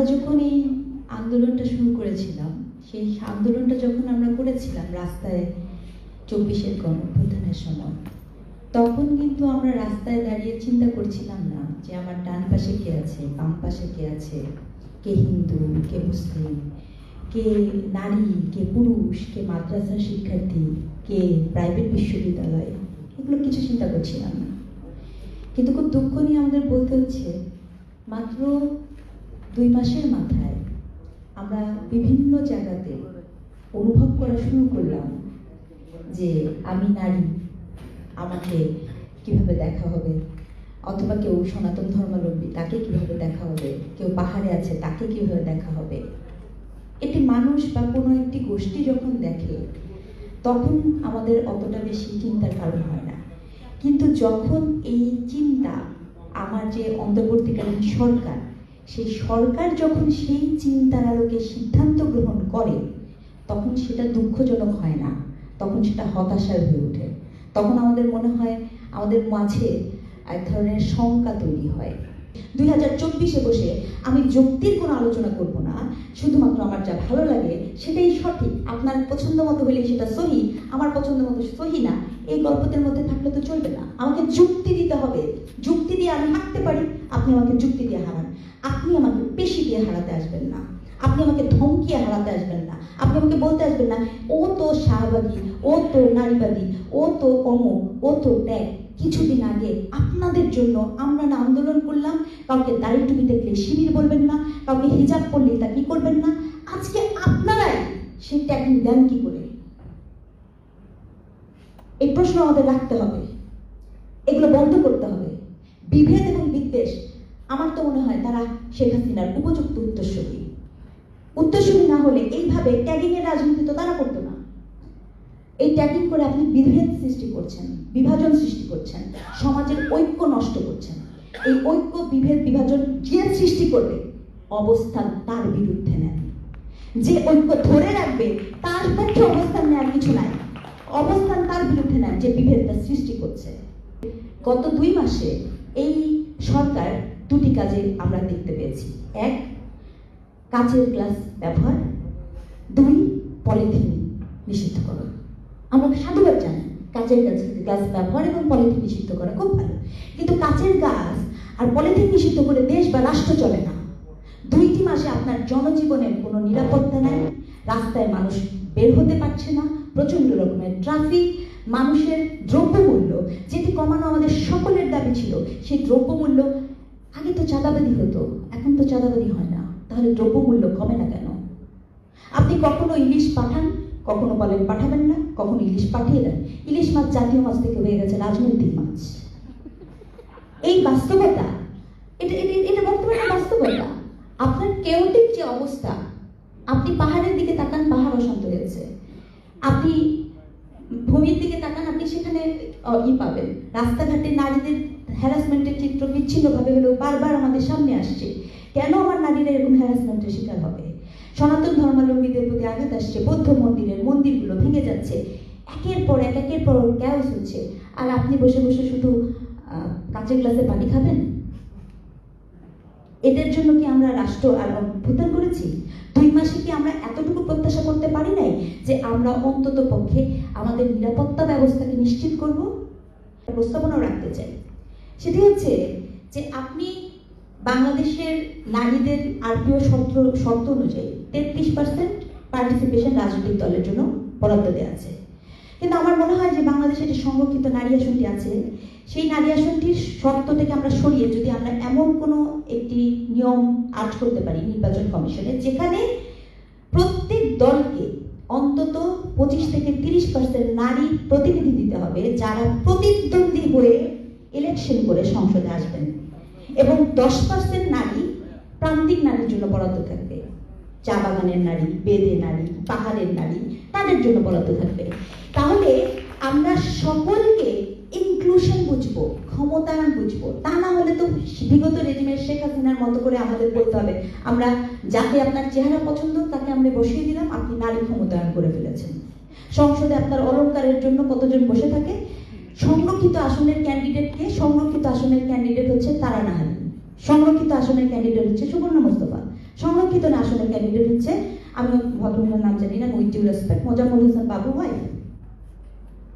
আমরা যখন এই আন্দোলনটা শুরু করেছিলাম, সেই আন্দোলনটা যখন আমরা করেছিলাম রাস্তায় চব্বিশের গণঅভ্যুত্থানের সময়, তখন কিন্তু আমরা রাস্তায় দাঁড়িয়ে চিন্তা করছিলাম না যে আমার ডান পাশে কে আছে, বাম পাশে কে আছে, কে হিন্দু, কে মুসলিম, কে নারী, কে পুরুষ, কে মাদ্রাসার শিক্ষার্থী, কে প্রাইভেট বিশ্ববিদ্যালয়, এগুলো কিছু চিন্তা করছিলাম না। কিন্তু খুব দুঃখ নিয়ে আমাদের বলতে হচ্ছে, মাত্র দুই মাসের মাথায় আমরা বিভিন্ন জায়গাতে অনুভব করা শুরু করলাম যে আমি নারী, আমাকে কীভাবে দেখা হবে? অথবা কেউ সনাতন ধর্মাবলম্বী, তাকে কীভাবে দেখা হবে? কেউ পাহাড়ে আছে, তাকে কীভাবে দেখা হবে? একটি মানুষ বা কোনো একটি গোষ্ঠী যখন দেখে, তখন আমাদের অতটা বেশি চিন্তার কারণ হয় না। কিন্তু যখন এই চিন্তা আমার যে অন্তর্বর্তীকালীন সরকার সেই সরকার যখন সেই চিন্তার আলোকে সিদ্ধান্ত গ্রহণ করে, তখন সেটা দুঃখজনক হয় না। তখন সেটা হতাশার হয়ে ওঠে। তখন আমাদের মনে হয়, আমাদের মাঝে এক ধরনের শঙ্কা তৈরি হয়। দুই হাজার চব্বিশে বসে আমি যুক্তির কোনো আলোচনা করব না। শুধুমাত্র আমার যা ভালো লাগে, সেটাই সঠিক। আপনার পছন্দ মতো হলে সেটা সহি, আমার পছন্দ মতো সহি না, এই গল্পতের মধ্যে থাকলে তো চলবে না। আমাকে যুক্তি দিতে হবে। যুক্তি দিয়ে আমি হাঁটতে পারি। আপনি আমাকে যুক্তি দিয়ে হারান আপনি আমাকে পেশি দিয়ে হারাতে আসবেন না। আপনি আমাকে ধমকিয়ে হারাতে আসবেন না। আপনি আমাকে বলতে আসবেন না, ও তো শাহবাগী, ও তো নারীবাদী, ও তো অমুক, ও তো ত্যাগ। কিছুদিন আগে আপনাদের জন্য আমরা না আন্দোলন করলাম। কাউকে দাড়ি টুপি দেখলে শিবির বলবেন না, কাউকে হিজাব করলে তা কি করবেন না? আজকে আপনারাই সেই ট্যাগিং দেন কি করে? এই প্রশ্ন আমাদের রাখতে হবে। এগুলো বন্ধ করতে হবে। বিভেদ এবং বিদ্বেষ আমার তো মনে হয় তারা শেখ হাসিনার উপযুক্ত উত্তরসূরি। উত্তরসূরি না হলে এইভাবে ট্যাগিং এর রাজনীতি তো তারা করতো না। এই ট্যাগিং করে আপনি বিভেদ সৃষ্টি করছেন, বিভাজন সৃষ্টি করছেন, সমাজের ঐক্য নষ্ট করছেন। এই ঐক্য, বিভেদ, বিভাজন যে সৃষ্টি করবে, অবস্থান তার বিরুদ্ধে নেন। যে ঐক্য ধরে রাখবে, তার পক্ষে অবস্থান নেওয়ার কিছু নাই। অবস্থান তার বিরুদ্ধে নেন যে বিভেদটা সৃষ্টি করছে। গত দুই মাসে এই সরকার দুটি কাজে আমরা দেখতে পেয়েছি। এক, কাচের গ্লাস ব্যবহার। দুই, পলিথিন নিষিদ্ধ করা। আমরা সাধুবাদ জানি কাচের গাছ গ্লাস ব্যবহার এবং পলিথিন নিষিদ্ধ করা খুব ভালো। কিন্তু কাচের গাছ আর পলিথিন নিষিদ্ধ করে দেশ বা রাষ্ট্র চলে না। দুইটি মাসে আপনার জনজীবনের কোনো নিরাপত্তা নাই। রাস্তায় মানুষ বের হতে পারছে না। প্রচণ্ড রকমের ট্রাফিক। মানুষের দ্রব্যমূল্য, যেটি কমানো আমাদের সকলের দাবি ছিল, সেই দ্রব্যমূল্য আগে তো চাঁদাবাদি হতো, এখন তো চাঁদাবাদি হয় না। তাহলে দ্রব্যমূল্য কমে না কেন? আপনি কখনো ইলিশ পাঠান? কখনো বলেন পাঠাবেন না, কখনো ইলিশ পাঠিয়ে দেন। ইলিশ মাছ জাতীয় মাছ থেকে হয়ে গেছে রাজনৈতিক মাছ। এই বাস্তবতা, এটা এটা বর্তমানে বাস্তবতা। আপনার কেউটিক যে অবস্থা, আপনি পাহাড়ের দিকে তাকান, পাহাড় অশান্ত হয়েছে। আপনি ভূমির দিকে তাকান, আপনি সেখানে ই পাবেন। রাস্তাঘাটে নারীদের হ্যারাসমেন্টের চিত্র বিচ্ছিন্নভাবে হলেও বারবার আমাদের সামনে আসছে। কেন আমার নারীরা এরকম হ্যারাসমেন্টের শিকার হবে? সনাতন ধর্মাবলম্বীদের প্রতি আঘাত আসছে, বৌদ্ধ মন্দিরের মন্দিরগুলো ভেঙে যাচ্ছে। একের পর এক, একের পর ক্যাওস হচ্ছে। আর আপনি বসে বসে শুধু কাঁচের গ্লাসে পানি খাবেন? এদের জন্য কি আমরা রাষ্ট্র অভ্যুত্থান করেছি? দুই মাসে কি আমরা এতটুকু প্রত্যাশা করতে পারি নাই যে আমরা অন্তত পক্ষে আমাদের নিরাপত্তা ব্যবস্থাকে নিশ্চিত করব? প্রস্তাবনাও রাখতে চাই। সেটি হচ্ছে যে আপনি বাংলাদেশের নারীদের আরপিও শর্ত শর্ত অনুযায়ী তেত্রিশ পার্সেন্ট পার্টিসিপেশন রাজনৈতিক দলের জন্য বরাদ্দ দেওয়া আছে। কিন্তু আমার মনে হয় যে বাংলাদেশে যে সংরক্ষিত নারী আসনটি আছে, সেই নারী আসনটির শর্ত থেকে আমরা সরিয়ে যদি আমরা এমন কোনো একটি নিয়ম আট করতে পারি নির্বাচন কমিশনে, যেখানে প্রত্যেক দলকে অন্তত পঁচিশ থেকে তিরিশ পার্সেন্ট নারী প্রতিনিধি দিতে হবে, যারা প্রতিদ্বন্দ্বী হয়ে ইলেকশন করে সংসদে আসবেন। এবং দশ পার্সেন্ট নারী প্রান্তিক নারীর জন্য বরাদ্দ থাকবে। চা বাগানের নারী, বেদে নারী, পাহাড়ের নারী, তাদের জন্য বরাদ্দ থাকবে। আমরা সকলকে ইনক্লুশন বুঝব ক্ষমতায়ন বুঝব। তা না হলে তো বিগত রেজিমের শেখ হাসিনার মতো করে আমাদের বলতে হবে। আমরা যাকে আপনার চেহারা পছন্দ, তাকে আমরা বসিয়ে দিলাম। আপনি নারী ক্ষমতায়ন করে ফেলেছেন। সংসদে আপনার অলংকারের জন্য কতজন বসে থাকে? সংরক্ষিত আসনের ক্যান্ডিডেটকে সংরক্ষিত আসনের ক্যান্ডিডেট হচ্ছে তারা নাহারি সংরক্ষিত আসনের ক্যান্ডিডেট হচ্ছে সুবর্ণ মোস্তফা। সংরক্ষিত আসলে ক্যান্ডিডেট হচ্ছে, আমি ভদ্রমহিলার নাম জানি না উইথ ডিউ হোসেন বাবু হয়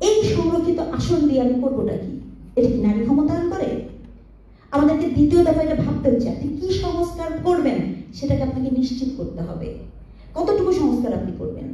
এই সংরক্ষিত আসন দিয়ে আমি করবোটা কি? এটা কি নারী ক্ষমতায়ন করে? আমাদেরকে দ্বিতীয় এটা ভাবতে হচ্ছে, আপনি কি সংস্কার করবেন? সেটাকে আপনাকে নিশ্চিত করতে হবে। কতটুকু সংস্কার আপনি করবেন?